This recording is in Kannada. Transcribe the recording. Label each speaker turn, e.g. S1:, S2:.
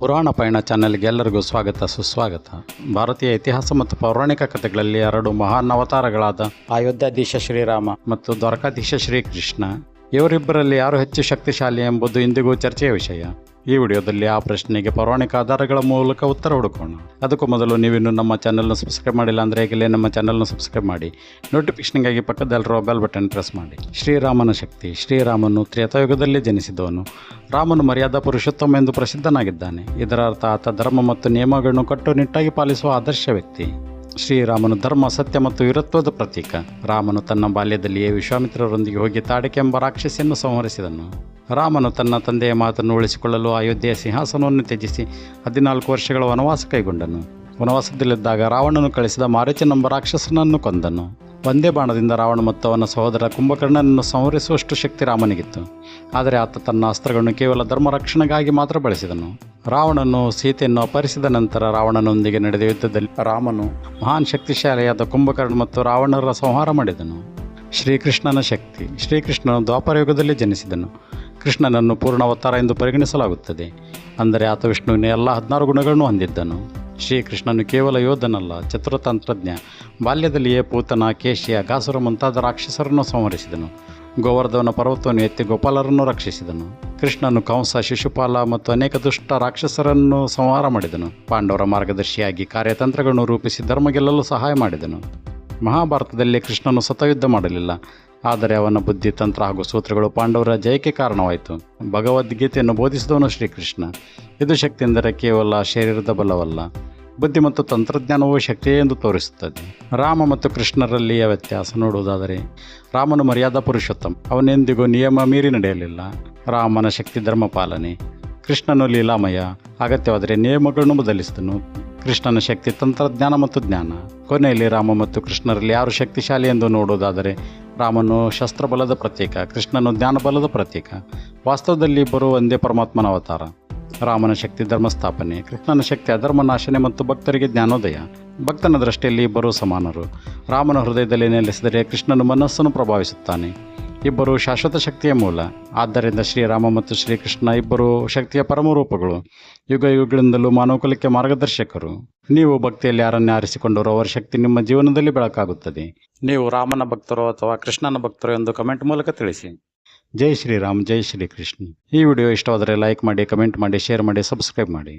S1: ಪುರಾಣ ಪಯಣ ಚಾನೆಲ್ಗೆ ಎಲ್ಲರಿಗೂ ಸ್ವಾಗತ, ಸುಸ್ವಾಗತ. ಭಾರತೀಯ ಇತಿಹಾಸ ಮತ್ತು ಪೌರಾಣಿಕ ಕಥೆಗಳಲ್ಲಿ ಎರಡು ಮಹಾನ್ ಅವತಾರಗಳಾದ ಅಯೋಧ್ಯಾಧೀಶ ಶ್ರೀರಾಮ ಮತ್ತು ದ್ವಾರಕಾಧೀಶ ಶ್ರೀಕೃಷ್ಣ. ಇವರಿಬ್ಬರಲ್ಲಿ ಯಾರು ಹೆಚ್ಚು ಶಕ್ತಿಶಾಲಿ ಎಂಬುದು ಇಂದಿಗೂ ಚರ್ಚೆಯ ವಿಷಯ. ಈ ವಿಡಿಯೋದಲ್ಲಿ ಆ ಪ್ರಶ್ನೆಗೆ ಪೌರಾಣಿಕ ಆಧಾರಗಳ ಮೂಲಕ ಉತ್ತರ ಹುಡುಕೋಣ. ಅದಕ್ಕೂ ಮೊದಲು ನೀವಿನ್ನು ನಮ್ಮ ಚಾನಲ್ನ ಸಬ್ಸ್ಕ್ರೈಬ್ ಮಾಡಿಲ್ಲ ಅಂದರೆ ಈಗಲೇ ನಮ್ಮ ಚಾನಲ್ನ ಸಬ್ಸ್ಕ್ರೈಬ್ ಮಾಡಿ. ನೋಟಿಫಿಕೇಷನ್ಗಾಗಿ ಪಕ್ಕದಲ್ಲಿರುವ ಬೆಲ್ ಬಟನ್ ಪ್ರೆಸ್ ಮಾಡಿ. ಶ್ರೀರಾಮನ ಶಕ್ತಿ, ಶ್ರೀರಾಮನು ತ್ರೇತಾಯುಗದಲ್ಲಿ ಜನಿಸಿದವನು. ರಾಮನು ಮರ್ಯಾದಾ ಪುರುಷೋತ್ತಮ ಎಂದು ಪ್ರಸಿದ್ಧನಾಗಿದ್ದಾನೆ. ಇದರ ಅರ್ಥ ಆತ ಧರ್ಮ ಮತ್ತು ನಿಯಮಗಳನ್ನು ಕಟ್ಟುನಿಟ್ಟಾಗಿ ಪಾಲಿಸುವ ಆದರ್ಶ ವ್ಯಕ್ತಿ. ಶ್ರೀರಾಮನು ಧರ್ಮ, ಸತ್ಯ ಮತ್ತು ವೀರತ್ವದ ಪ್ರತೀಕ. ರಾಮನು ತನ್ನ ಬಾಲ್ಯದಲ್ಲಿಯೇ ವಿಶ್ವಾಮಿತ್ರರೊಂದಿಗೆ ಹೋಗಿ ತಾಡಕೆಂಬ ರಾಕ್ಷಸಿಯನ್ನು ಸಂಹರಿಸಿದನು. ರಾಮನು ತನ್ನ ತಂದೆಯ ಮಾತನ್ನು ಉಳಿಸಿಕೊಳ್ಳಲು ಅಯೋಧ್ಯೆಯ ಸಿಂಹಾಸನವನ್ನು ತ್ಯಜಿಸಿ ಹದಿನಾಲ್ಕು ವರ್ಷಗಳ ವನವಾಸ ಕೈಗೊಂಡನು. ವನವಾಸದಲ್ಲಿದ್ದಾಗ ರಾವಣನು ಕಳಿಸಿದ ಮಾರೀಚನೆಂಬ ರಾಕ್ಷಸನನ್ನು ಕೊಂದನು. ಒಂದೇ ಬಾಣದಿಂದ ರಾವಣ ಮತ್ತು ಅವನ ಸಹೋದರ ಕುಂಭಕರ್ಣನನ್ನು ಸಂಹರಿಸುವಷ್ಟು ಶಕ್ತಿ ರಾಮನಿಗಿತ್ತು. ಆದರೆ ಆತ ತನ್ನ ಅಸ್ತ್ರಗಳನ್ನು ಕೇವಲ ಧರ್ಮ ರಕ್ಷಣೆಗಾಗಿ ಮಾತ್ರ ಬಳಸಿದನು. ರಾವಣನು ಸೀತೆಯನ್ನು ಅಪಹರಿಸಿದ ನಂತರ ರಾವಣನೊಂದಿಗೆ ನಡೆದ ಯುದ್ಧದಲ್ಲಿ ರಾಮನು ಮಹಾನ್ ಶಕ್ತಿಶಾಲಿಯಾದ ಕುಂಭಕರ್ಣ ಮತ್ತು ರಾವಣರ ಸಂಹಾರ ಮಾಡಿದನು. ಶ್ರೀಕೃಷ್ಣನ ಶಕ್ತಿ ಶ್ರೀಕೃಷ್ಣನು ದ್ವಾಪರಯುಗದಲ್ಲಿ ಜನಿಸಿದನು. ಕೃಷ್ಣನನ್ನು ಪೂರ್ಣ ಅವತಾರ ಎಂದು ಪರಿಗಣಿಸಲಾಗುತ್ತದೆ. ಅಂದರೆ ಆತ ವಿಷ್ಣುವಿನ ಎಲ್ಲ ಹದಿನಾರು ಗುಣಗಳನ್ನು ಹೊಂದಿದ್ದನು. ಶ್ರೀಕೃಷ್ಣನು ಕೇವಲ ಯೋಧನಲ್ಲ ಚತುರತಂತ್ರಜ್ಞ ಬಾಲ್ಯದಲ್ಲಿಯೇ ಪೂತನ ಕೇಶಿಯ ಗಾಸುರ ಮುಂತಾದ ರಾಕ್ಷಸರನ್ನು ಸಂಹರಿಸಿದನು. ಗೋವರ್ಧವನ ಪರ್ವತವನ್ನು ಎತ್ತಿ ಗೋಪಾಲರನ್ನು ರಕ್ಷಿಸಿದನು. ಕೃಷ್ಣನು ಕಂಸ, ಶಿಶುಪಾಲ ಮತ್ತು ಅನೇಕ ದುಷ್ಟ ರಾಕ್ಷಸರನ್ನು ಸಂಹಾರ ಮಾಡಿದನು. ಪಾಂಡವರ ಮಾರ್ಗದರ್ಶಿಯಾಗಿ ಕಾರ್ಯತಂತ್ರಗಳನ್ನು ರೂಪಿಸಿ ಧರ್ಮ ಗೆಲ್ಲಲು ಸಹಾಯ ಮಾಡಿದನು. ಮಹಾಭಾರತದಲ್ಲಿ ಕೃಷ್ಣನು ಸತಯುದ್ಧ ಮಾಡಲಿಲ್ಲ. ಆದರೆ ಅವನ ಬುದ್ಧಿ, ತಂತ್ರ ಹಾಗೂ ಸೂತ್ರಗಳು ಪಾಂಡವರ ಜಯಕ್ಕೆ ಕಾರಣವಾಯಿತು. ಭಗವದ್ಗೀತೆಯನ್ನು ಬೋಧಿಸಿದವನು ಶ್ರೀಕೃಷ್ಣ. ಇದು ಶಕ್ತಿ ಎಂದರೆ ಕೇವಲ ಶರೀರದ ಬಲವಲ್ಲ. ಬುದ್ಧಿ ಮತ್ತು ತಂತ್ರಜ್ಞಾನವು ಶಕ್ತಿ ಎಂದು ತೋರಿಸುತ್ತದೆ. ರಾಮ ಮತ್ತು ಕೃಷ್ಣರಲ್ಲಿಯ ವ್ಯತ್ಯಾಸ ನೋಡುವುದಾದರೆ, ರಾಮನು ಮರ್ಯಾದಾ ಪುರುಷೋತ್ತಮ. ಅವನೆಂದಿಗೂ ನಿಯಮ ಮೀರಿ ನಡೆಯಲಿಲ್ಲ. ರಾಮನ ಶಕ್ತಿ ಧರ್ಮ ಪಾಲನೆ. ಕೃಷ್ಣನು ಲೀಲಾಮಯ. ಅಗತ್ಯವಾದರೆ ನಿಯಮಗಳನ್ನು ಬದಲಿಸಿದನು. ಕೃಷ್ಣನ ಶಕ್ತಿ ತಂತ್ರಜ್ಞಾನ ಮತ್ತು ಜ್ಞಾನ. ಕೊನೆಯಲ್ಲಿ ರಾಮ ಮತ್ತು ಕೃಷ್ಣರಲ್ಲಿ ಯಾರು ಶಕ್ತಿಶಾಲಿ ಎಂದು ನೋಡುವುದಾದರೆ, ರಾಮನು ಶಸ್ತ್ರಬಲದ ಪ್ರತೀಕ ಕೃಷ್ಣನು ಜ್ಞಾನಬಲದ ಪ್ರತೀಕ ವಾಸ್ತವದಲ್ಲಿ ಇಬ್ಬರು ಒಂದೇ ಪರಮಾತ್ಮನ ಅವತಾರ. ರಾಮನ ಶಕ್ತಿ ಧರ್ಮ ಸ್ಥಾಪನೆ ಕೃಷ್ಣನ ಶಕ್ತಿ ಅಧರ್ಮ ನಾಶನೆ ಮತ್ತು ಭಕ್ತರಿಗೆ ಜ್ಞಾನೋದಯ. ಭಕ್ತನ ದೃಷ್ಟಿಯಲ್ಲಿ ಇಬ್ಬರು ಸಮಾನರು. ರಾಮನ ಹೃದಯದಲ್ಲಿ ನೆಲೆಸಿದರೆ ಕೃಷ್ಣನು ಮನಸ್ಸನ್ನು ಪ್ರಭಾವಿಸುತ್ತಾನೆ. ಇಬ್ಬರು ಶಾಶ್ವತ ಶಕ್ತಿಯ ಮೂಲ. ಆದ್ದರಿಂದ ಶ್ರೀರಾಮ ಮತ್ತು ಶ್ರೀಕೃಷ್ಣ ಇಬ್ಬರು ಶಕ್ತಿಯ ಪರಮರೂಪಗಳು. ಯುಗ ಯುಗಗಳಿಂದಲೂ ಮಾನವಕುಲಕ್ಕೆ ಮಾರ್ಗದರ್ಶಕರು. ನೀವು ಭಕ್ತಿಯಲ್ಲಿ ಯಾರನ್ನೇ ಆರಿಸಿಕೊಂಡರೂ ಅವರ ಶಕ್ತಿ ನಿಮ್ಮ ಜೀವನದಲ್ಲಿ ಬೆಳಕಾಗುತ್ತದೆ. ನೀವು ರಾಮನ ಭಕ್ತರು ಅಥವಾ ಕೃಷ್ಣನ ಭಕ್ತರು ಎಂದು ಕಮೆಂಟ್ ಮೂಲಕ ತಿಳಿಸಿ. ಜೈ ಶ್ರೀರಾಮ್, ಜೈ ಶ್ರೀ ಕೃಷ್ಣ ಈ ವಿಡಿಯೋ ಇಷ್ಟವಾದರೆ ಲೈಕ್ ಮಾಡಿ, ಕಮೆಂಟ್ ಮಾಡಿ, ಶೇರ್ ಮಾಡಿ, ಸಬ್ಸ್ಕ್ರೈಬ್ ಮಾಡಿ.